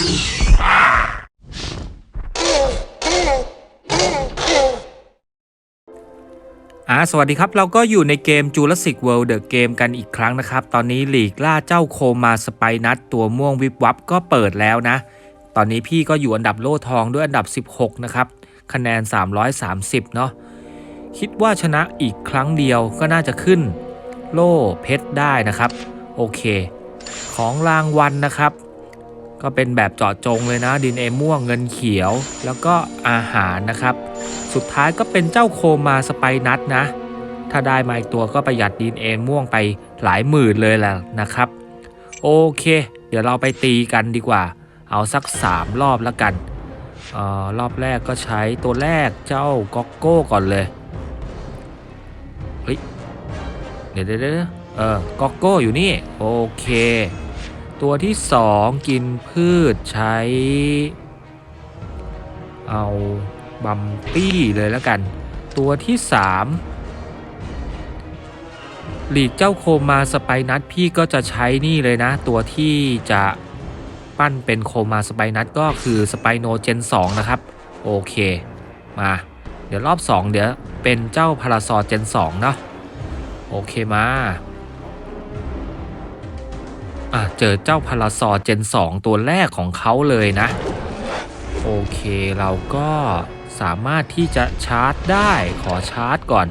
อ่าสวัสดีครับ เราก็อยู่ในเกม Jurassic World The Game กันอีกครั้งนะครับ ตอนนี้หลีกล่าเจ้าโคมาสไปนัทตัวม่วงวิบวับก็เปิดแล้วนะ ตอนนี้พี่ก็อยู่อันดับโล่ทองด้วยอันดับ 16 นะครับ คะแนน 330 เนาะคิดว่าชนะอีกครั้งเดียวก็น่าจะขึ้น โล่เพชรได้นะครับ โอเค ของรางวัลนะครับ ก็เป็นแบบเจาะจงเลยนะ ดินเอม่วงเงินเขียว แล้วก็อาหารนะครับ สุดท้ายก็เป็นเจ้าโคมาสไปนัทนะ ถ้าได้มาอีกตัวก็ประหยัดดินเอม่วงไปหลายหมื่นเลยแหละนะครับ โอเค เดี๋ยวเราไปตีกันดีกว่า เอาสัก 3 รอบแล้วกันออรอบแรกก็ใช้ตัวแรกเจ้าก็อกโก้ก่อนเลยเฮ้ยเดี๋ยวเดี๋ยวเดี๋ยวเออก็อกโก้อยู่นี่ โอเค ตัวที่ 2 กินพืชใช้ เอาบัมปี้เลยแล้วกัน ตัวที่ 3 หลีกเจ้าโคมาสไปนัทพี่ก็จะใช้นี่เลยนะ ตัวที่จะปั้นเป็นโคมาสไปนัทก็คือสไปโนเจน 2 นะครับ โอเค มา เดี๋ยวรอบ 2 เดี๋ยวเป็นเจ้าพาราซอเจน 2 เนาะโอเคมา อะเจอเจ้าพาราซอเจน 2 ตัวแรกของเขาเลยนะ โอเคเราก็สามารถที่จะชาร์จได้ขอชาร์จก่อน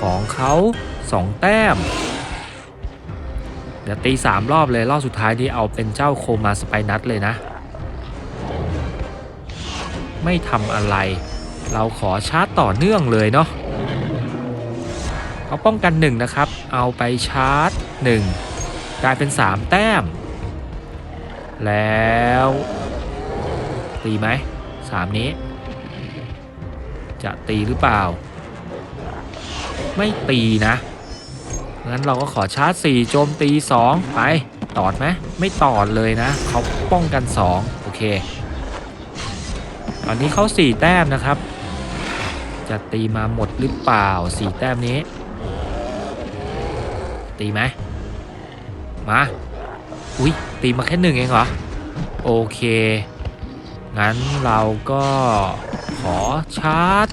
ของเขา2 แต้ม เดี๋ยวตี3รอบเลย รอบสุดท้ายที่เอาเป็นเจ้าโคมาสไปนัทเลยนะ ไม่ทำอะไร เราขอชาร์จต่อเนื่องเลยเนาะเขาป้องกัน 1 นะครับ เอาไปชาร์จ 1 กลายเป็น 3 แต้ม แล้วตีไหมสามนี้ จะตีหรือเปล่า ไม่ตีนะงั้นเราก็ขอชาร์จ 4 โจมตี 2 ไปตอดไหมไม่ตอดเลยนะ เขาป้องกัน 2 โอเค ตอนนี้เขา4 แต้มนะครับ จะตีมาหมดหรือเปล่า 4 แต้มนี้ ตีไหม มา อุ๊ยตีมาแค่หนึ่งเองเหรอ โอเค งั้นเราก็ขอชาร์จ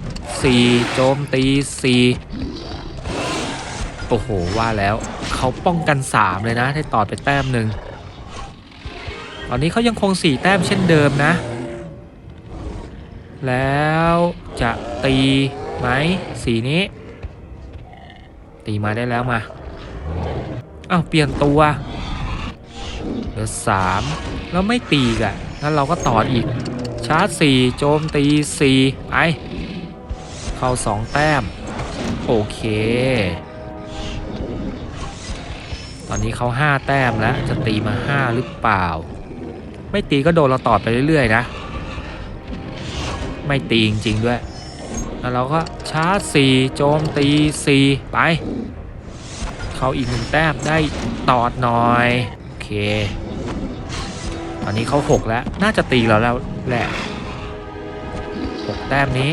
4โจมตี4โอ้โห ว่าแล้วเขาป้องกัน 3 เลยนะ ได้ต่อไปแต้มหนึ่งตอนนี้เขายังคง 4 แต้มเช่นเดิมนะ แล้วจะตีไหมสีนี้ ตีมาได้แล้วมา อ้าวเปลี่ยนตัวเหลือสามแล้วไม่ตีกะงั้นเราก็ต่ออีก ชาร์จ4โจมตี4ไปเข้า2แต้ม โอเค ตอนนี้เขา5แต้มแล้ว จะตีมา5หรือเปล่า ไม่ตีก็โดนเราต่อไปเรื่อยๆนะ ไม่ตีจริงๆด้วย แล้วเราก็ชาร์จ4โจมตี4ไป เขาอีกหนึ่งแต้มได้ตอดหน่อย โอเค ตอนนี้เขา6แล้ว น่าจะตีเราแล้วแหละ6แต้มนี้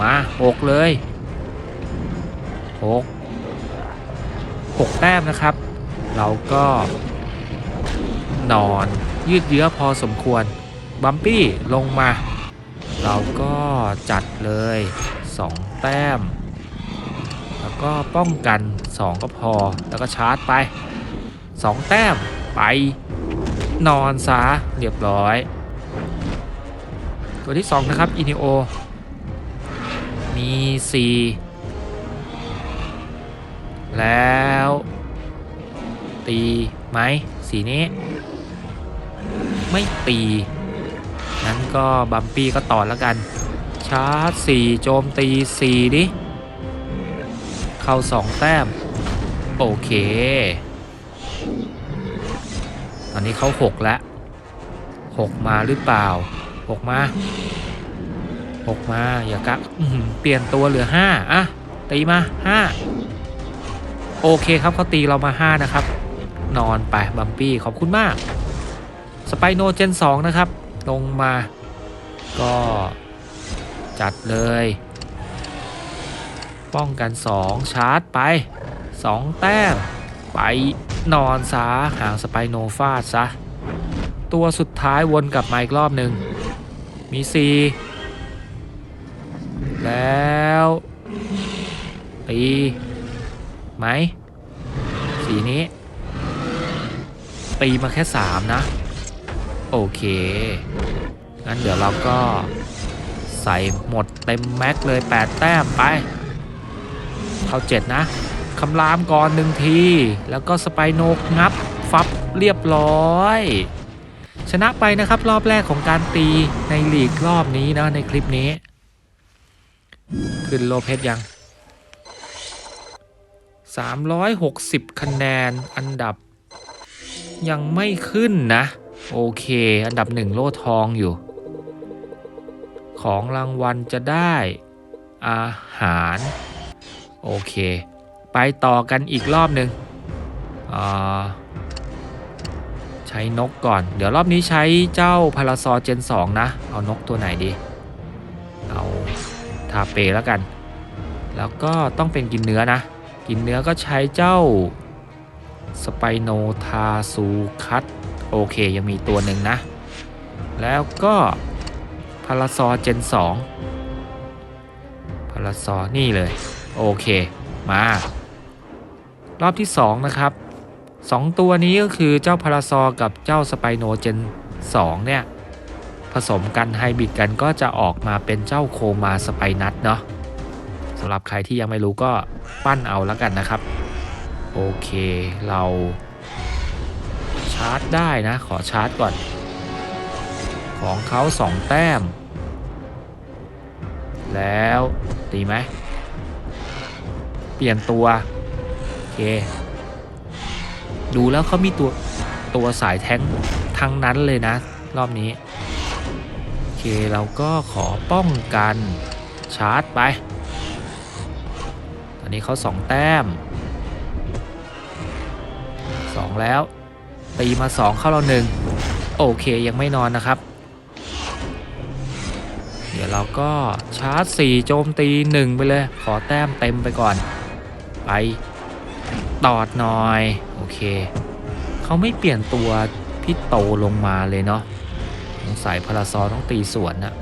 มา6เลย6 6แต้มนะครับ เราก็ นอนยืดเยื้อพอสมควร บัมปี้ลงมา เราก็จัดเลย2แต้ม แล้วก็ป้องกัน 2 ก็พอ แล้วก็ชาร์จไป 2 แต้มไป นอนซะเรียบร้อย ตัวที่ 2 นะครับอินิโอ มี 4 แล้ว ตีไหมสีนี้ ไม่ตีงั้นก็บัมปี้ก็ต่อแล้วกัน ชาร์จ 4 โจมตี 4 ดิ เข้า2แต้ม โอเค ตอนนี้เขา6แล้ว6มาหรือเปล่า6มา6มาอย่ากะเปลี่ยนตัวเหลือ5อะตีมา5โอเคครับเขาตีเรามา5นะครับ นอนไปบัมปี้ขอบคุณมาก สไปโนเจน2นะครับ ลงมาก็จัดเลย ป้องกัน 2 ชาร์จไป 2 แต้ม ไปนอนซะห่างสไปโนฟาดซะ ตัวสุดท้ายวนกลับมาอีกรอบหนึ่ง มีสี่แล้วตีไหม สีนี้ ตีมาแค่สามนะ โอเค งั้นเดี๋ยวเราก็ใส่หมดเต็มแม็กเลย 8 แต้มไป เข้าเจ็ดนะคำรามก่อนหนึ่งที แล้วก็สไปโนกงับ ฟับเรียบร้อย ชนะไปนะครับรอบแรกของการตีในลีกรอบนี้นะในคลิปนี้ ขึ้นโลเพชรยัง 360 คะแนนอันดับ ยังไม่ขึ้นนะ โอเค อันดับหนึ่งโล่ทองอยู่ ของรางวัลจะได้อาหาร โอเค ไปต่อกันอีกรอบหนึ่งใช้นกก่อน เดี๋ยวรอบนี้ใช้เจ้าพาราซอเจน 2 นะ เอานกตัวไหนดี เอาทาเปแล้วกัน แล้วก็ต้องเป็นกินเนื้อนะ กินเนื้อก็ใช้เจ้าสไปโนทาซูคัตโอเค ยังมีตัวหนึ่งนะ แล้วก็พาราซอเจน 2พาราซอนี่เลย โอเค มา รอบที่ 2 นะครับ 2 ตัวนี้ก็คือเจ้าพาราซอกับเจ้าสไปโนเจน2เนี่ย ผสมกันไฮบริดกันก็จะออกมาเป็นเจ้าโคมาสไปนัทเนาะสำหรับใครที่ยังไม่รู้ก็ปั้นเอาแล้วกันนะครับ โอเคเราชาร์จได้นะ ขอชาร์จก่อน ของเขา2 แต้ม แล้ว ตีไหม เปลี่ยนตัว โอเค ดูแล้วเขามีตัวตัวสายแท้งทั้งนั้นเลยนะ รอบนี้ โอเค เราก็ขอป้องกันชาร์จไป ตอนนี้เขาสองแต้มสองแล้ว ตีมาสองเข้าเราหนึ่งโอเคยังไม่นอนนะครับ เดี๋ยวเราก็ชาร์จ4โจมตี 1 ไปเลย ขอแต้มเต็มไปก่อน ไป ตอดหน่อย โอเค เขาไม่เปลี่ยนตัวพี่โตลงมาเลยเนาะสงสัยพาราซอต้องตีสวนนะ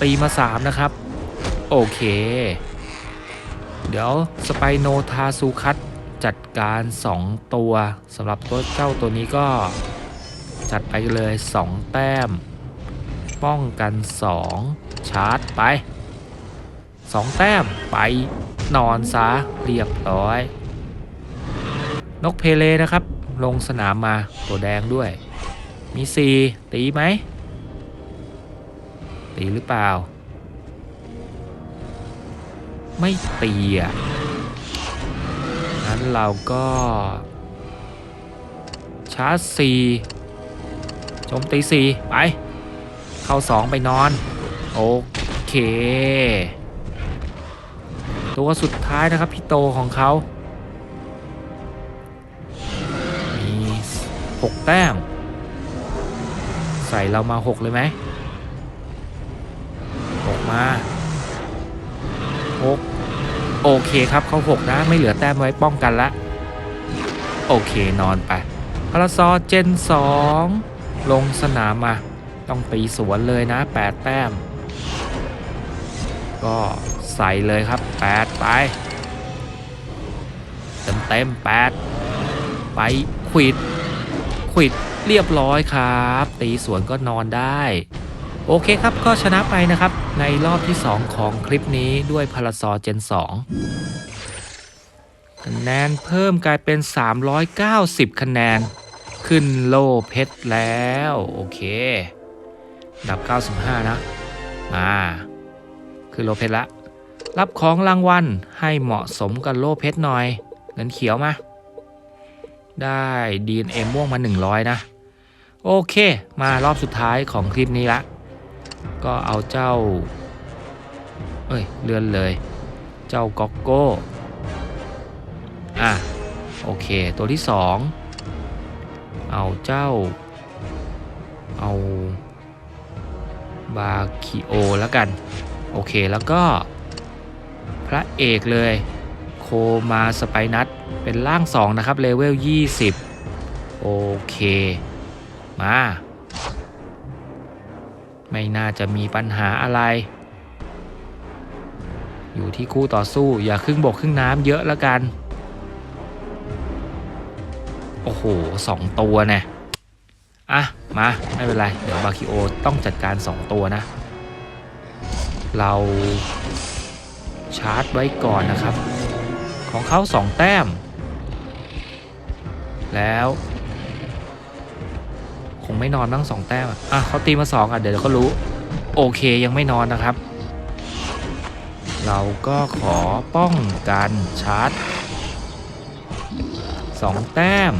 ตีมา3นะครับ โอเค เดี๋ยวสไปโนทาซูคัตจัดการ 2 ตัวสำหรับตัวเจ้าตัวนี้ก็จัดไปเลย 2 แต้ม ป้องกัน 2 ชาร์จไป 2 แต้มไปนอนซะเรียบร้อย นกเพเลนะครับ ลงสนามมาตัวแดงด้วย มี 4 ตีไหม ตีหรือเปล่า ไม่ตีอะงั้นเราก็ชาร์จ4โจมตี 4 ไป เข้า 2 ไปนอน โอเค ตัวสุดท้ายนะครับ พี่โตของเขามี6แต้ม ใส่เรามา 6 เลยไหม6มา 6 โอเคครับเขา6นะ ไม่เหลือแต้มไว้ป้องกันละ โอเคนอนไปพาราซอเจน 2 ลงสนามมา ต้องตีสวนเลยนะ 8 แต้ม ก็ ใส่เลยครับ 8 ไป เต็มเต็ม8ไปขวิดขวิดเรียบร้อยครับ ตีสวนก็นอนได้ โอเคครับก็ชนะไปนะครับ ในรอบที่ 2 ของคลิปนี้ด้วยพาราซอเจน 2 คะแนนเพิ่มกลายเป็น 390 คะแนน ขึ้นโลเพชรแล้ว โอเคอันดับ 95 นะ มาขึ้นโลเพชรละ รับของรางวัลให้เหมาะสมกับโล่เพชรหน่อย เงินเขียวมา ได้ DNA ม่วงมา 100 นะ โอเค มารอบสุดท้ายของคลิปนี้ละ ก็เอาเจ้า เอ้ย เลื่อนเลย เจ้าก็อกโก้ อะ โอเค ตัวที่สองเอาเจ้า เอาบาคิโอแล้วกัน โอเคแล้วก็ พระเอกเลย โคมาสไปนัทเป็นร่าง 2 นะครับเลเวล 20 โอเค มา ไม่น่าจะมีปัญหาอะไร อยู่ที่คู่ต่อสู้อย่าครึ่งบกครึ่งน้ำเยอะแล้วกัน โอ้โหสองตัวน่อะ มา ไม่เป็นไร เดี๋ยวบาคิโอต้องจัดการสองตัวนะ เรา ชาร์จไว้ก่อนนะครับ ของเขาสองแต้ม แล้ว คงไม่นอนบ้างสองแต้มอะอะเขาตีมาสองอะ เดี๋ยวก็รู้ โอเคยังไม่นอนนะครับ เราก็ขอป้องกันชาร์จสองแต้ม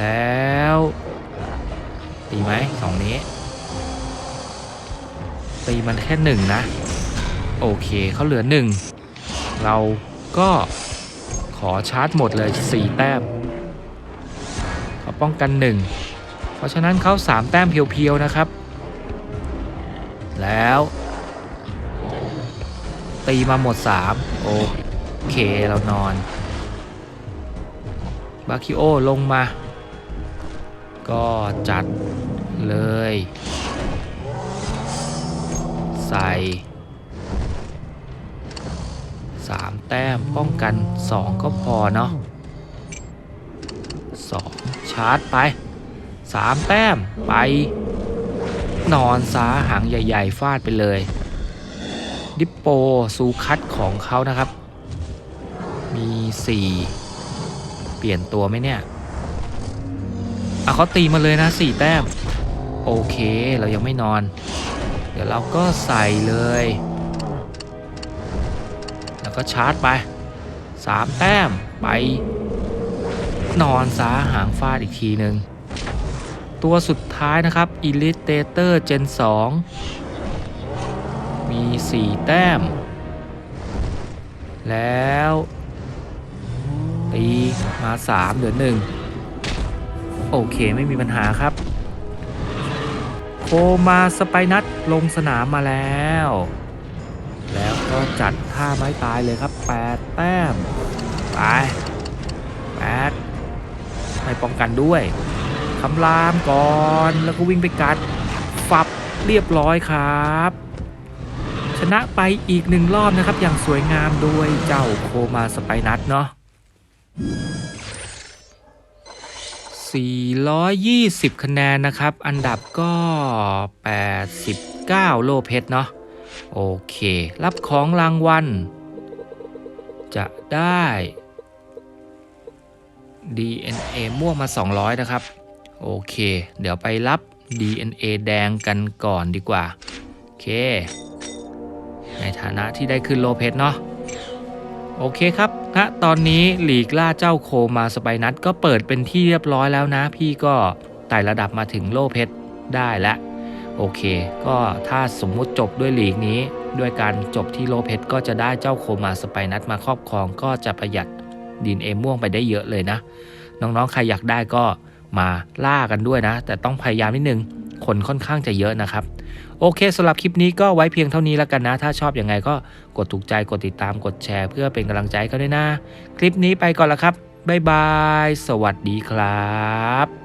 แล้ว ตีไหมสองนี้ ตีมันแค่หนึ่งนะ โอเคเขาเหลือหนึ่งเราก็ขอชาร์จหมดเลย 4 แต้มเขาป้องกัน1เพราะฉะนั้นเขา3 แต้มเพียวๆนะครับ แล้วตีมาหมด 3 โอเคเรานอน บาคิโอลงมา ก็จัดเลย ใส่3แต้มป้องกัน2ก็พอเนาะ2ชาร์จไป3แต้มไปนอนซาหางใหญ่ๆฟาดไปเลย ดิปโปซูคัตของเขานะครับ มี4เปลี่ยนตัวไหมเนี่ยอะเขาตีมาเลยนะ4แต้ม โอเคเรายังไม่นอน เดี๋ยวเราก็ใส่เลย แล้วก็ชาร์จไป3แต้มไป นอนซาหางฟาดอีกทีหนึ่งตัวสุดท้ายนะครับ Elitator Gen 2 มี 4 แต้ม แล้ว ตีมา 3 เหลือ 1 โอเคไม่มีปัญหาครับ โคมาสไปนัทลงสนามมาแล้ว แล้วก็จัดท่าไม้ตายเลยครับ8แต้มไป8ไม่ป้องกันด้วยคำรามก่อนแล้วก็วิ่งไปกัดฝับเรียบร้อยครับ ชนะไปอีกหนึ่งรอบนะครับอย่างสวยงามโดยเจ้าโคมาสไปนัทเนาะ 420 คะแนนนะครับ อันดับก็ 89 โลเพชรเนาะ โอเค รับของรางวัล จะได้ DNA ม่วงมา 200 นะครับ โอเค เดี๋ยวไปรับ DNA แดงกันก่อนดีกว่า โอเค ในฐานะที่ได้ขึ้นโลเพชรเนาะ โอเคครับณตอนนี้หลีกล่าเจ้าโคมาสไปนัทก็เปิดเป็นที่เรียบร้อยแล้วนะ พี่ก็ไต่ระดับมาถึงโลเพชรได้แล้วโอเค ก็ถ้าสมมุติจบด้วยหลีกนี้ ด้วยการจบที่โลเพชรก็จะได้เจ้าโคมาสไปนัทมาครอบครองก็จะประหยัดดินเอม่วงไปได้เยอะเลยนะ น้องๆ ใครอยากได้ก็มาล่ากันด้วยนะ แต่ต้องพยายามนิดนึง คนค่อนข้างจะเยอะนะครับ โอเคสำหรับคลิปนี้ก็ไว้เพียงเท่านี้แล้วกันนะ ถ้าชอบอยังไงก็กดถูกใจกดติดตามกดแชร์ เพื่อเป็นกำลังใจเขาด้วยนะ คลิปนี้ไปก่อนละครับบ๊ายบาย สวัสดีครับ